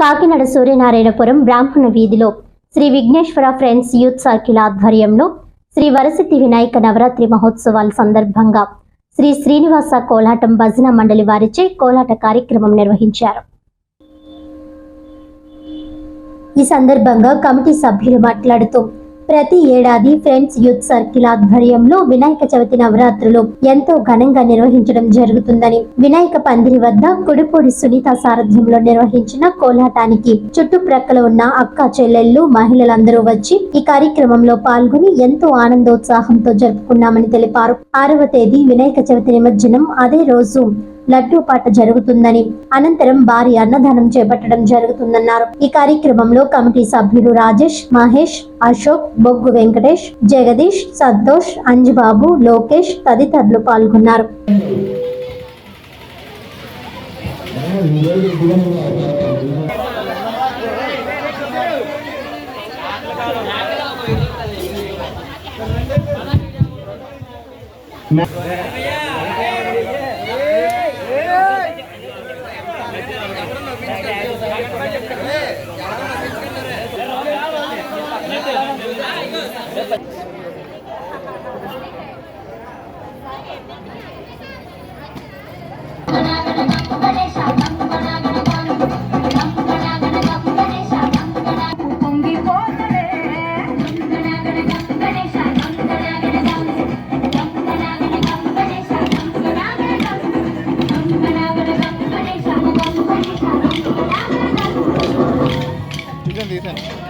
కాకినాడ సూర్యనారాయణపురం బ్రాహ్మణ వీధిలో Shri Vighneshwara friends youth circle ఆధ్వర్యంలో శ్రీ వరసిద్ధి వినాయక నవరాత్రి మహోత్సవాల సందర్భంగా శ్రీ శ్రీనివాస కోలాటం భజన మండలి వారిచే కోలాట కార్యక్రమం నిర్వహించారు. ఈ సందర్భంగా కమిటీ సభ్యులు మాట్లాడుతూ ప్రతి ఏడాది ఫ్రెండ్స్ యూత్ సర్కిల్ ఆధ్వర్యంలో వినాయక చవితి నవరాత్రులు ఎంతో ఘనంగా నిర్వహించడం జరుగుతుందని వినాయక పందిరి వద్ద కుడిపూడి సునీత సారథ్యంలో నిర్వహించిన కోలాటానికి చుట్టుప్రక్కల ఉన్న అక్క చెల్లెళ్ళు మహిళలందరూ వచ్చి ఈ కార్యక్రమంలో పాల్గొని ఎంతో ఆనందోత్సాహంతో జరుపుకున్నామని తెలిపారు. ఆరవ తేదీ వినాయక చవితి నిమజ్జనం. అదే రోజు లడ్డూపాట జరుగుతుందని అనంతరం భారీ అన్నదానం చేపట్టడం జరుగుతుందన్నారు. ఈ కార్యక్రమంలో కమిటీ సభ్యులు రాజేష్ మహేష్ అశోక్ బొగ్గు వెంకటేష్ జగదీష్ సంతోష్ అంజుబాబు లోకేష్ తదితరులు పాల్గొన్నారు. తీసాను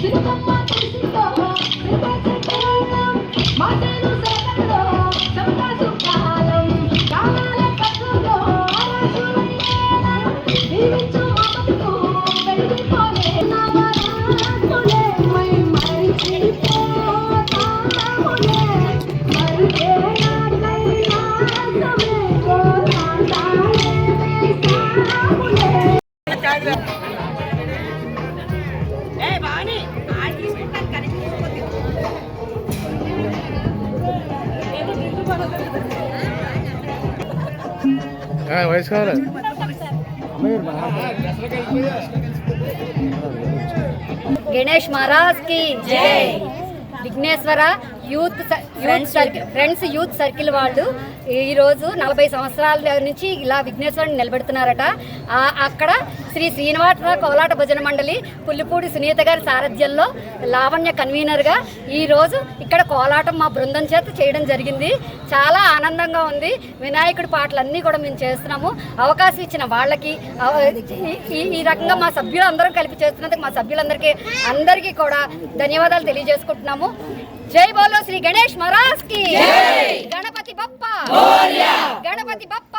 సిరుకమ్మ కురిసిందో, సిరుక వయసు కావాలి గణేష్ మహారాజ్కి జై విఘ్నేశ్వర యూత్ స- youth circle friends youth circle వాళ్ళు ఈ రోజు నలభై సంవత్సరాల నుంచి ఇలా విఘ్నేశ్వరుని నిలబెడుతున్నారట. అక్కడ శ్రీ శ్రీనివాస కోలాట భజన మండలి పుల్లిపూడి సునీత గారి సారథ్యంలో లావణ్య కన్వీనర్గా ఈ రోజు ఇక్కడ కోలాటం మా బృందం చేత చేయడం జరిగింది. చాలా ఆనందంగా ఉంది. వినాయకుడి పాటలన్నీ కూడా మేము చేస్తున్నాము. అవకాశం ఇచ్చిన వాళ్ళకి అవ- ఈ- ఈ- ఈ రకంగా మా సభ్యులందరం కలిపి చేస్తున్నందుకు మా సభ్యులందరికీ అందరికీ కూడా ధన్యవాదాలు తెలియజేసుకుంటున్నాము. జై బోలో శ్రీ గణేష్ మహారాజ్కి. గణపతి బప్ప. गणपती बाप्पा!